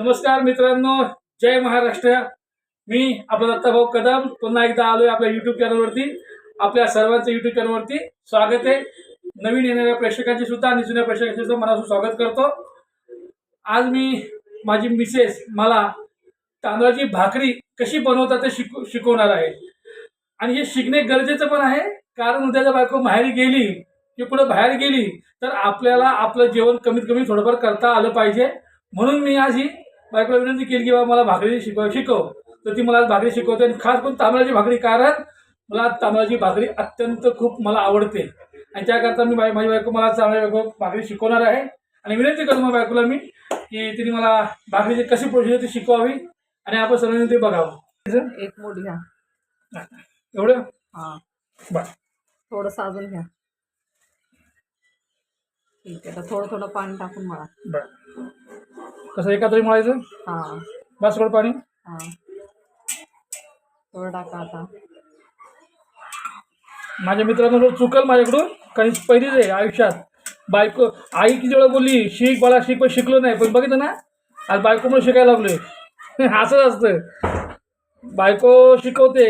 नमस्कार मित्रांनो जय महाराष्ट्र. मी आपला दत्ताभाऊ कदम. पुन्हा एकदा आलोय आपल्या युट्यूब चॅनलवरती आपल्या सर्वांचं युट्यूब चॅनलवरती स्वागत आहे. नवीन येणाऱ्या प्रेक्षकांचे सुद्धा आणि जुन्या प्रेक्षकांचे सुद्धा मनापासून स्वागत करतो. आज मी माझी मिसेस मला तांदळाची भाकरी कशी बनवतात ते शिकू शिकवणार आहे. आणि हे शिकणे गरजेचं पण आहे कारण उद्या बायको माहेरी गेली की कुठं बाहेर गेली तर आपल्याला आपलं जेवण कमीत कमी थोडंफार करता आलं पाहिजे. म्हणून मी आज ही बायकोला विनंती केली की बाबा मला भाकरी शिकव शिकव. तर ती मला आज भाकरी शिकवते आणि खास करून तांदळाची भाकरी कारण मला तांदळाची भाकरी अत्यंत खूप मला आवडते. आणि त्याकरता मी बाई माझी बायको मला चांगली बायको भाकरी शिकवणार आहे. आणि विनंती करतो मग बायकोला मी की तिने मला भाकरीची कशी प्रोसिजर ती शिकवावी आणि आपण सर्वांनी ते बघावं. एक मूठ घ्या. एवढं? हा. बरं. थोडंसं अजून घ्या. ठीक आहे तर थोडं थोडं पाणी टाकून मळा. बरं. कसं एका तरी म्हणायचं हा. बस थोडं पाणी. हा. थोडं टाका आता. माझ्या मित्रांनो रोज चुकल माझ्याकडून. कारण पहिलीच आहे आयुष्यात. बायको आई किती वेळा बोलली शिक मला शिक पण शिकलो नाही. पण बघितलं ना आज बायकोमुळे शिकायला लागलोय. असंच असतं. बायको शिकवते.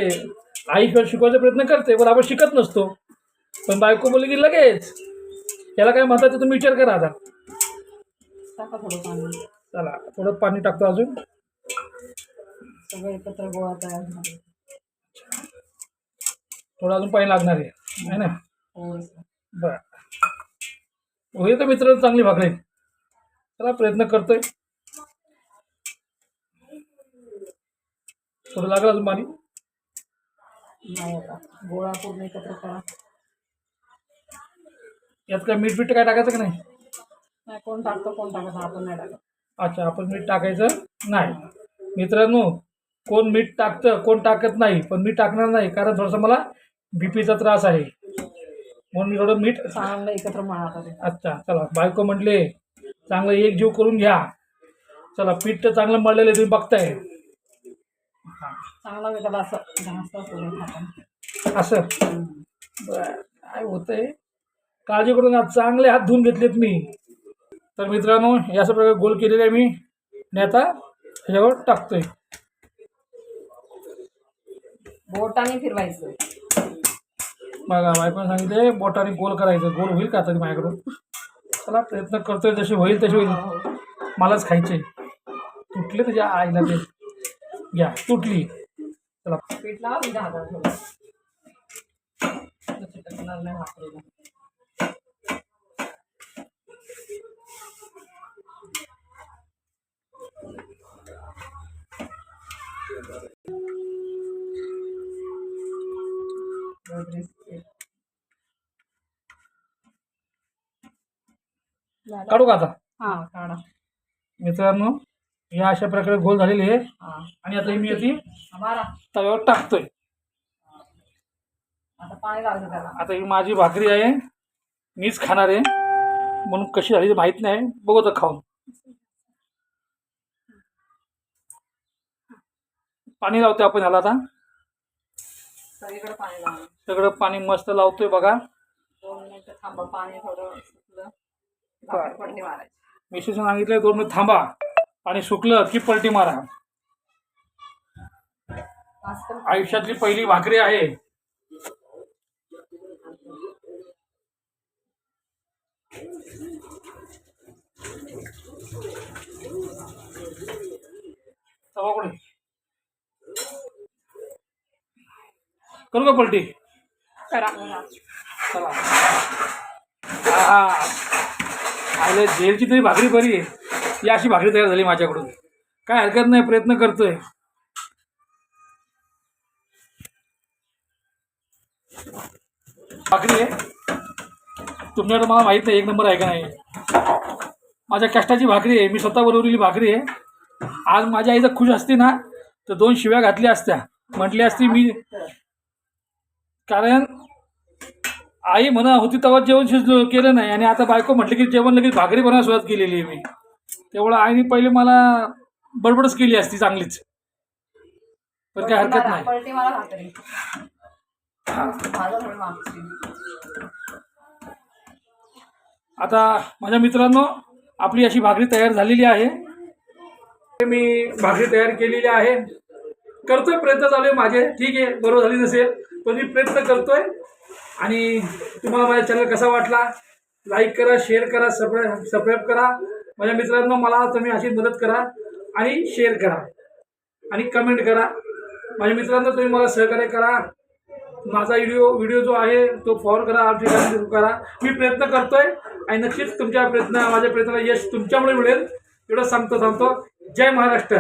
आई शिकवायचा प्रयत्न करते पण आपण शिकत नसतो. पण बायको बोलली की लगेच. याला काय म्हणतात ते तुम्ही विचार करा आता. टाका थोडं पाणी. चला थोडं पाणी टाकतो अजून. सगळं एकत्र गोळा तयार झाला. थोडं अजून पाणी लागणार आहे है ना थोडंसं बर. होईल तर मित्र चांगली भाकरी? चला प्रयत्न करतोय. थोडं लागलं अजून पाणी? नाही आता. गोळा पूर्ण एकत्र करा. यात काय मीठ बीठ काय टाकायचं का नाही? नाही कोण टाकतो कोण टाकत आपण नाही टाकत. अच्छा आपण मीठ टाकायचं नाही. मित्रांनो कोण मीठ टाकतं कोण टाकत नाही पण मी टाकणार नाही कारण थोडंसं मला बीपीचा त्रास आहे. म्हणून मी थोडं मीठ चांगलं एकत्र मळा अच्छा चला बायको म्हटले चांगलं एक जीव करून घ्या. चला पीठ तर चांगलं मळलेलं आहे, तुम्ही बघताय. चांगला वेगळा असं असं. बरं, काय होतंय? काळजी करून आज चांगले हात धुवून घेतलेत मी. तर मित्रांनो या अशा प्रकारे गोल केलेले मी. आणि आता ह्याच्यावर टाकतोय. बोटाने फिरवायचं. बघा बायकोने सांगितले बोटाने गोल करायचं. गोल होईल का आता ते माझ्याकडून? चला प्रयत्न करतोय जसे होईल तसे होईल. मलाच खायचे तुटले तुझ्या आईला ते. घ्या तुटली. चला. पीठ लावा तुझ्या हातात थोडं चिटकणार नाही भाकरीला काढू का आता? हा काढा. मित्रांनो या अशा प्रकारे गोल झालेली आहे. हा. आणि आता ही मी ती मारा तव्यावर टाकतोय. आता पाणी लागलं त्याला. आता ही माझी भाकरी आहे. मीच खाणार आहे. म्हणून कशी झाली ते माहीत नाही. बघू तर खाऊन. पाणी लावतोय आपण ह्याला आता. सगळीकडे पाणी लागलं. सगळं पाणी मस्त लावतोय बघा. दोन मिनिटं थांबा पाणी थोडं सुकलं बरं. भाकरी पलटी मारायची. मिसेस सांगितलंय दोन मिनिट थांबा पाणी सुकलं की पलटी मारा. आयुष्यातली पहिली भाकरी आहे. तवा कुठे? करू का पलटी? करा चला. हा आले जेलची तरी भाकरी बरी आहे. ही अशी भाकरी तयार झाली माझ्याकडून. काय हरकत नाही प्रयत्न करतोय. भाकरी आहे. तुमच्याकडे मला माहीत नाही एक नंबर आहे का नाही. माझ्या कष्टाची भाकरी आहे. मी स्वतः बनवलेली भाकरी आहे. आज माझ्या आई जर खुश असते ना तर दोन शिव्या घातल्या असत्या. म्हटली असती मी कारण आई म्हणा होती तेव्हा जेवण शिजलो केलं नाही. आणि आता बायको म्हटलं की जेवण लगेच भाकरी बनवायला सुरुवात केलेली आहे मी. तेवढं आईने पहिले मला बडबडच केली असती चांगलीच. पण काय हरकत नाही. पलटी मारा भाकरी. माझं थोडी मागची आता माझ्या मित्रांनो आपली अशी भाकरी तयार झालेली आहे. मी भाकरी तयार केलेली आहे. करतोय प्रयत्न चालू आहे माझे. ठीक आहे बरोबर झाली नसेल. पण मी प्रयत्न करतोय. आणि तुम्हाला माझा चॅनल कसा वाटला लाईक करा शेअर करा सबस्क्राईब सबस्क्राईब करा. माझ्या मित्रांनो मला तुम्ही अशी मदत करा आणि शेअर करा. आणि कमेंट करा. माझ्या मित्रांनो तुम्ही मला सहकार्य करा. माझा व्हिडिओ व्हिडिओ जो आहे तो फॉलो करा आमच्या सुरू करा. मी प्रयत्न करतोय आणि नक्कीच तुमच्या प्रयत्न माझ्या प्रयत्नाला यश तुमच्यामुळे मिळेल. एवढं सांगतो सांगतो जय महाराष्ट्र.